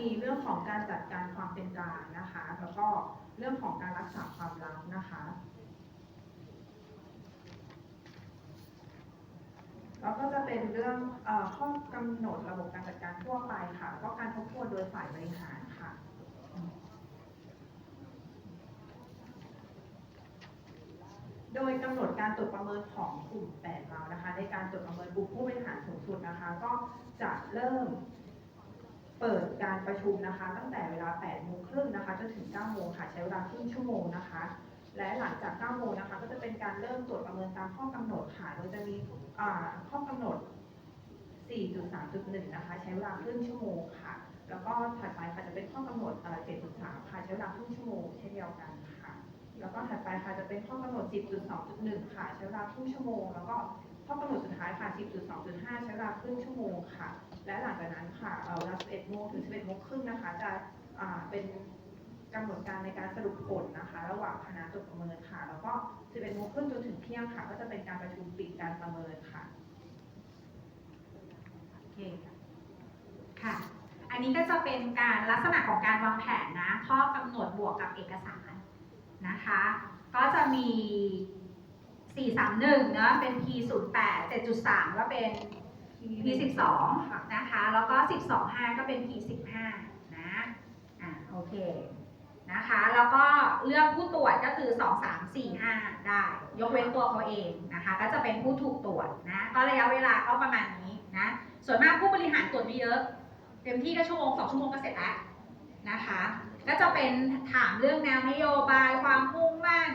มีเรื่องของการจัดการความเป็นกลางนะคะ แล้วก็เรื่องของการรักษาความลับนะคะ แล้วก็จะเป็นเรื่องอข้อกำหนดระบบการจัดการทั่วไปค่ะ แล้วก็การทบทวนโดยฝ่ายบริหารค่ะโดยกำหนดการตรวจประเมินของกลุ่ม8เรานะคะ ในการตรวจประเมินกลุ่มผู้บริหารสูงสุดนะคะ ก็จะเริ่ม เปิดการประชุมนะคะ ตั้งแต่เวลา 8 โมงครึ่งนะคะจนถึง 9 โมงค่ะ ใช้เวลาครึ่งชั่วโมงนะคะ และหลังจาก 9 โมงนะคะ ก็จะเป็นการเริ่มตรวจประเมินตามข้อกำหนดค่ะ โดยจะมีข้อกำหนด 4.3.1 นะคะ ใช้เวลาครึ่งชั่วโมงค่ะ แล้วก็ถัดไปค่ะจะเป็นข้อกำหนด 7.3 ค่ะ ใช้เวลาครึ่งชั่วโมงเช่นเดียวกันค่ะ แล้วก็ถัดไปค่ะจะเป็นข้อกำหนด 10.2.1 ค่ะ ใช้เวลาครึ่งชั่วโมง แล้วก็ ข้อกำหนดสุดท้ายค่ะ 10.2.5 ใช้เวลาครึ่งชั่วโมงค่ะ และหลังจากนั้นค่ะเวลา11โมงถึง 11โมงครึ่งนะคะ จะเป็นกำหนดการในการสรุปผลนะคะ ระหว่างคณะตรวจประเมินค่ะ แล้วก็ 11โมงครึ่งจนถึงเที่ยงค่ะ ก็จะเป็นการประชุมปิดการประเมินค่ะโอเคค่ะ อันนี้ก็จะเป็นการลักษณะของการวางแผนนะ ข้อกำหนดบวกกับเอกสารนะคะ ก็จะมี 431 เนอะเป็น P08 7.3 ก็เป็น P12 นะคะ แล้วก็ 12.5 ก็เป็น P15 นะอ่าโอเคนะคะ แล้วก็เลือกผู้ตรวจก็คือ 2 3 4 5 ได้ ยกเว้นตัวเขาเองนะคะ ก็จะเป็นผู้ถูกตรวจนะ ก็ระยะเวลาก็ประมาณนี้นะ ส่วนมากผู้บริหารตรวจไม่เยอะ เต็มที่ก็ชั่วโมงสองชั่วโมงก็เสร็จแล้วนะคะ ก็จะเป็นถามเรื่องแนวนโยบายความมุ่งมั่น